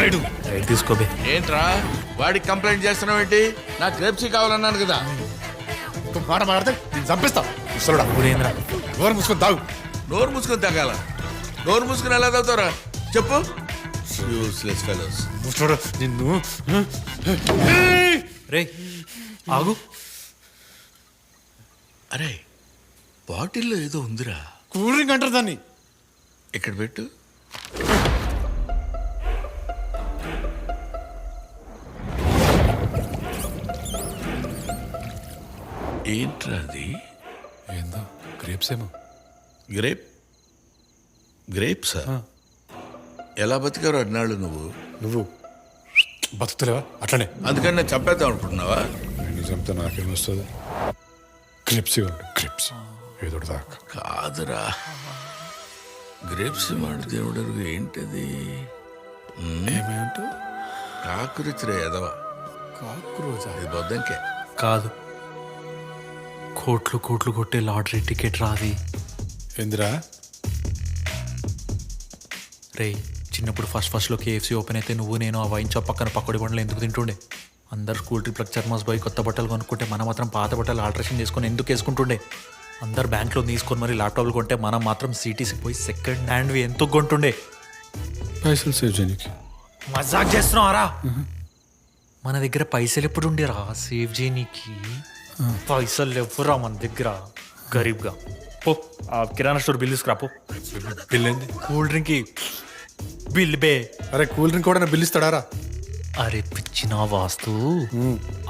Ride. Right తీసుకోబే ఏంట్రా? వాడికి complaint చేస్తున్నావు ఏంటి? నాకు గ్రేప్సీ కావాలన్నాను కదా. మాట మాడితే నేను చంపిస్తా. ముసలుడా. ఊరేంద్రా ఎవరు మూసుకొని తాగు. నోరు మూసుకొని తగ్గాల నోరు మూసుకొని ఎలా తాగుతారా చెప్పు. యూస్లెస్ ఫెలోస్ ముసలుడా నిన్ను రే ఆగు. అరే బాటిల్లో ఏదో ఉందిరా. కూల్ డ్రింక్ అంటారు దాన్ని. ఇక్కడ పెట్టు. ఏంట్రా అది ఏందో గ్రేప్స్ ఏమో. గ్రేప్? గ్రేప్సా? ఎలా బతికారు అన్నాళ్ళు నువ్వు? నువ్వు బతుకుతలేవా? అట్లనే. అందుకని నేను చంపేద్దాం అనుకుంటున్నావా? నేను చంపితే నాకేమొస్తుంది ఇవ్వండి క్లిప్స్ ఏదో దాకా కాదురా. గ్రేప్స్ మాట దేవుడు ఏంటది? ఏమంటూ కాకురిచిరే ఎదవా కాక్రోజా ఇది బొద్దంకే. కాదు. కోట్లు కోట్లు కొట్టే లాటరీ టికెట్ రాది. ఏందిరా రే చిన్నప్పుడు ఫస్ట్ ఫస్ట్లో కేఎఫ్సీ ఓపెన్ అయితే నువ్వు నేను ఆ వైన్ షాప్ పక్కన పక్కడి బండ్లు ఎందుకు తింటుండే? అందరు స్కూల్ ట్రిప్లకు చర్మాస్ పోయి కొత్త బట్టలు కొనుక్కుంటే మనం మాత్రం పాత బట్టలు ఆల్ట్రేషన్ చేసుకొని ఎందుకు వేసుకుంటుండే? అందరు బ్యాంక్లో తీసుకొని మరి ల్యాప్టాప్లు కొంటే మనం మాత్రం సిటీసీకి పోయి సెకండ్ హ్యాండ్వి ఎందుకు కొంటుండే? పైసలు సేవ్ చేయడానికి మజాక్ చేస్తున్నావారా? మన దగ్గర పైసలు ఎప్పుడు ఉండేరా సేవ్ చేయనీకి. పైసలు లేవురా మన దగ్గర? గరీబ్గా. పో ఆ కిరాణా స్టోర్ బిల్ తీసుకురా పో. బిల్ ఏంది? కూల్ డ్రింక్ బిల్ బే. అరే కూల్ డ్రింక్ కూడా బిల్ ఇస్తాడారా అరే పిచ్చిన వాస్తు.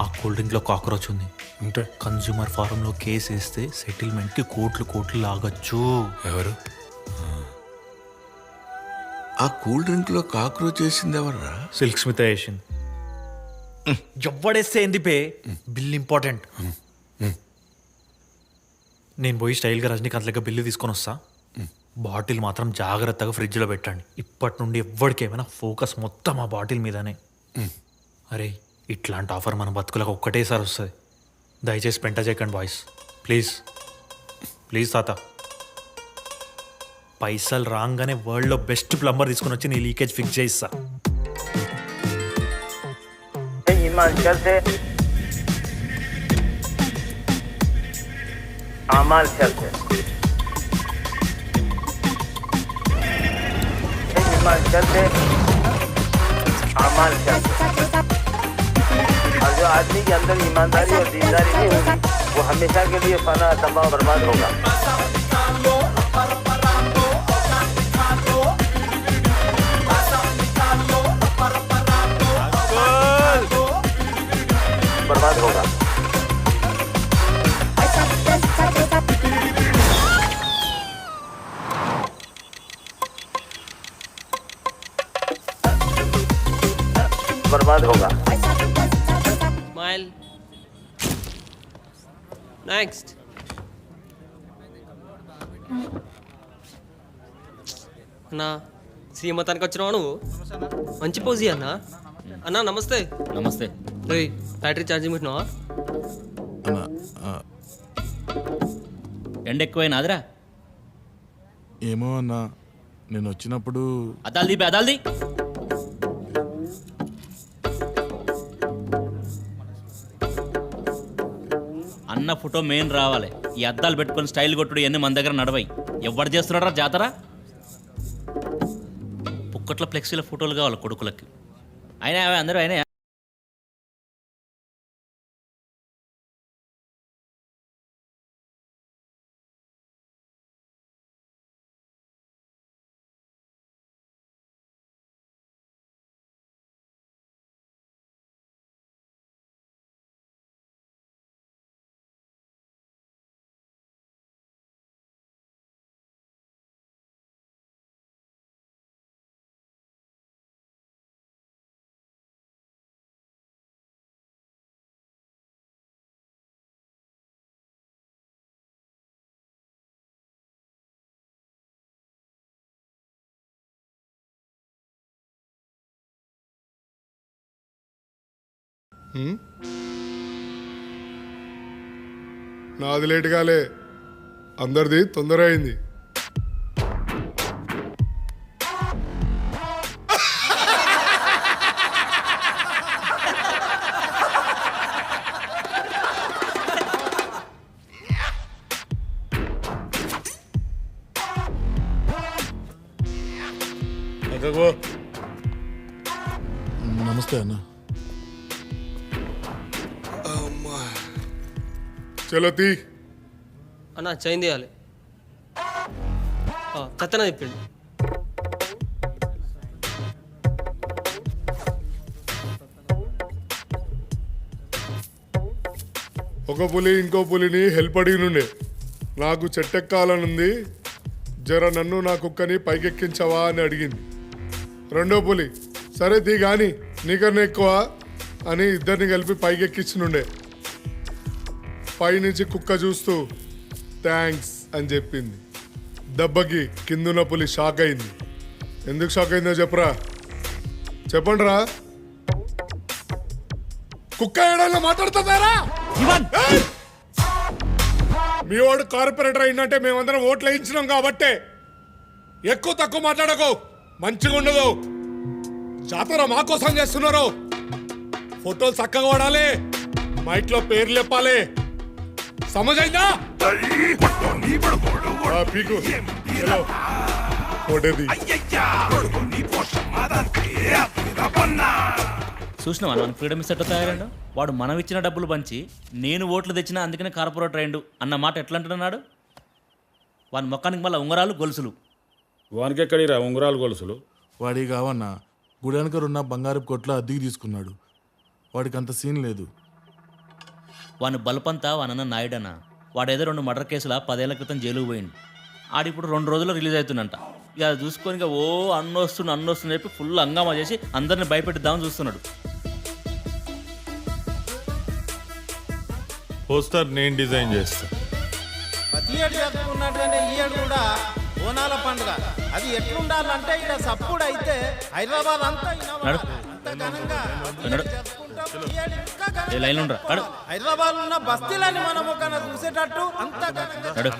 ఆ కూల్ డ్రింక్లో కాక్రోచ్ ఉంది. ఉంటే కన్జ్యూమర్ ఫారం లో కేసు వేస్తే సెటిల్మెంట్కి కోట్లు కోట్లు లాగచ్చు. ఎవరు? ఆ. కూల్ డ్రింక్లో కాక్రోచ్ వేసింది ఎవర్రా సిల్క్ స్మిత వేసింది. ఎవ్వడేస్తే ఏంది పే? Bill important. నేను పోయి స్టైల్గా రజనీకాంత్ లెక్క బిల్లు తీసుకొని వస్తా. బాటిల్ మాత్రం జాగ్రత్తగా ఫ్రిడ్జ్లో పెట్టండి. ఇప్పటి నుండి ఎవ్వడికేమైనా ఫోకస్ మొత్తం ఆ బాటిల్ మీదనే. అరే ఇట్లాంటి ఆఫర్ మన బతుకులకు ఒక్కటేసారి వస్తుంది. దయచేసి పెంట చేయకండి బాయ్స్. ప్లీజ్. ప్లీజ్ తాత. పైసలు రాగానే వరల్డ్లో బెస్ట్ ప్లంబర్ తీసుకొని వచ్చి నీ లీకేజ్ ఫిక్స్ చేయిస్తా. हिमाचल से। हिमाचल से। हिमाचल से। हिमाचल और जो आदमी के अंदर ईमानदारी और दीनदारी नहीं होगी, वो हमेशा के लिए फना, तबाह बर्बाद होगा। बर्बाद होगा Smile. Next. అన్నా శ్రీమతానికి వచ్చినావా నువ్వు మంచి పోజీ అన్నా అన్నా నమస్తే నమస్తే రే బ్యాటరీ ఛార్జింగ్ పెట్టినావా ఎండ ఎక్కువైనా అదిరా ఏమో అన్నా నేను వచ్చినప్పుడు అదాల్ది బే అదాల్ది అన్న ఫోటో మెయిన్ రావాలి. ఈ అద్దాలు పెట్టుకొని స్టైల్ కొట్టుడు ఇవన్నీ మన దగ్గర నడవాయి ఎవడు చేస్తున్నారా జాతర? పుక్కట్ల ఫ్లెక్సీల ఫోటోలు కావాలి కొడుకులకి. అయినా అవే అందరూ అయినా నాది లేట్ కాలే. అందరిది తొందర అయింది. నమస్తే అన్నా. చలో తీ. అన్న చైన్ తీయాలి. చెత్తన తిప్పిండు. ఒక పులి ఇంకో పులిని హెల్ప్ అడిగినుండే. నాకు చెట్టెక్కాలనుంది. జర నన్ను నా కుక్కని పైకెక్కించవా అని అడిగింది. రెండో పులి సరే తీ గాని నీకన్నా ఎక్కువ అని ఇద్దరిని కలిపి పైకెక్కించినుండే. పైనుంచి కుక్క చూస్తూ థ్యాంక్స్ అని చెప్పింది. దెబ్బకి కిందున్న పులి షాక్ అయింది. ఎందుకు షాక్ అయిందో చెప్పరా. చెప్పండి రా కుక్క ఏడన్నా మాట్లాడుతున్నారా! మీ వాడు కార్పొరేటర్ అయిందంటే మేమందరం ఓట్లు వేయించినాం కాబట్టే. ఎక్కువ తక్కువ మాట్లాడకు. మంచిగా ఉండదు జాతర మా కోసం చేస్తున్నారు. ఫోటోలు చక్కగా వాడాలి. మైక్లో పేర్లు చెప్పాలి. సమజైందా. ఫోటోది చూసినావా మనకి ఫ్రీడమ్ ఇస్తే తయారండు? వాడు మనం ఇచ్చిన డబ్బులు పంచి నేను ఓట్లు తెచ్చినా అందుకనే కార్పొరేటర్ అయిండు. అన్న మాట ఎట్లా అంటున్నాడు వాని మొక్కానికి మళ్ళీ ఉంగరాలు గొలుసులు. వానికెక్కడిరా ఉంగరాలు గొలుసులు? వాడి కావన్న గుడెనకరున్న బంగారపు కొట్ల అద్దెకి తీసుకున్నాడు. వాడికి అంత సీన్ లేదు. వాని బలుపంతా వానన్న నాయుడన్న. వాడేదో రెండు మర్డర్ కేసుల పదేళ్ళ క్రితం జైలుకు పోయిండు. ఆడిప్పుడు రెండు రోజుల్లో రిలీజ్ అవుతుందంట ఇక అది చూసుకొని ఇక ఓ అన్నొస్తుంది అన్నొస్తుంది చెప్పి ఫుల్ హంగామా చేసి అందరిని భయపెట్టిద్దామని చూస్తున్నాడు. పోస్టర్ నేను డిజైన్ చేస్తా. ప్రతి ఏడు జరుపుకున్నట్టుగానే ఈ ఏడు కూడా బోనాల పండుగ. అది ఎట్లుండాలంటే ఇక్కడ సప్పుడు అయితే హైదరాబాద్ అంతా ఘనంగా. ఏ ఉండరా? హైదరాబాద్ ఉన్న బస్తీలని మనం ఒక చూసేటట్టు అంత నడు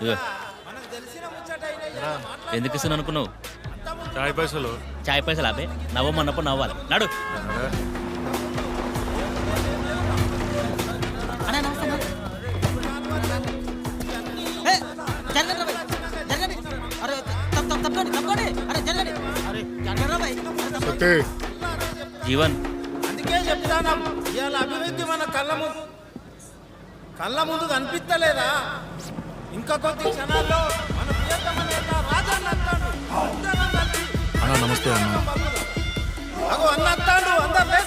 ఇదిగో. ఎందుకు ఇస్తాను అనుకున్నావు? చాయ్ పైసలు. చాయ్ పైసలు ఆపే నవ్వమన్నప్పుడు నవ్వాలి. నడు. సతే జీవన్. అందుకే చెప్తాను ఇవాళ అభివృద్ధి మన కళ్ళ ముందు. కళ్ళ ముందు కనిపిస్తలేదా? ఇంకా కొద్ది క్షణాల్లో మన ప్రియతమ నేత రాజన్న అంటాడు. నమస్తే అన్న. అగో అన్న అంటాడు. అందరు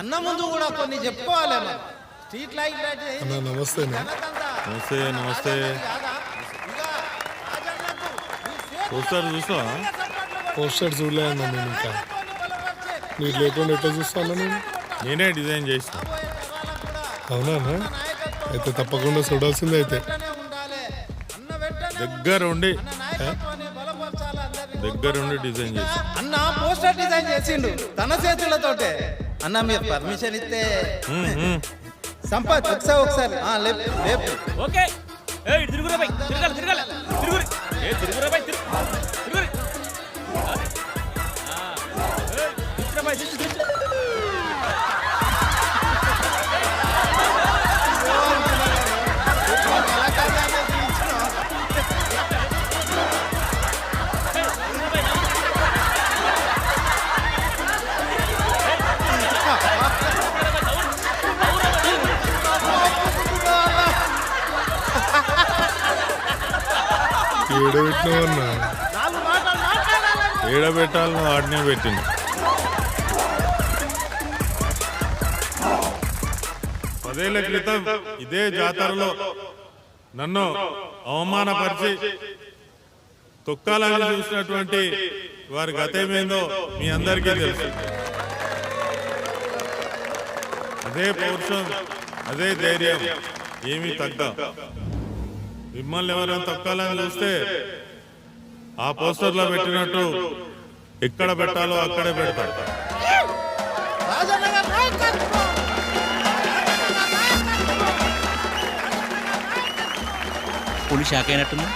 అన్న ముందు కూడా కొన్ని చెప్పుకోవాలి మనం. స్ట్రీట్ లైట్ లైట్ చేసి అన్న నమస్తే నమస్తే నమస్తే. పోస్టర్ చూసావా పోస్టర్ చూడలే అన్న నేను ఇంకా. మీరు లేకుండా ఎట్లా చూస్తాను నేను? నేనే డిజైన్ చేసిన. అవునా అన్న? అయితే తప్పకుండా చూడాల్సిందే అయితే. అన్న దగ్గర ఉండి నాయకత్వాన్ని బలపరచాలి అందరినీ. దగ్గర ఉండి డిజైన్ చేసిన. అన్న పోస్టర్ డిజైన్ చేసిండు తన చేతులతోటే. అన్న మీరు పర్మిషన్ ఇస్తే. సంపత్ ఒకసారి ఒకసారి. ఆ, లేపు లేపు. ఓకే. ఏ తిరుగురా బై. తిరగాలి తిరగాలి. తిరుగురి ఏ తిరుగురా బై తిరుగు. ఏడ పెట్టినావు అన్న ఏడబెట్టాలను ఆడనే పెట్టింది. పదేళ్ళ క్రితం ఇదే జాతరలో నన్ను అవమానపరిచి తొక్కాలని చూసినటువంటి వారి గతమేందో మీ అందరికీ తెలుసు. అదే పౌరుషం అదే ధైర్యం. ఏమీ తగ్గ. మిమ్మల్ని ఎవరైనా తొక్కాలని చూస్తే ఆ పోస్టర్లో పెట్టినట్టు ఎక్కడ పెట్టాలో అక్కడే పెడతారు. పులి షాక్ అయినట్టుంది.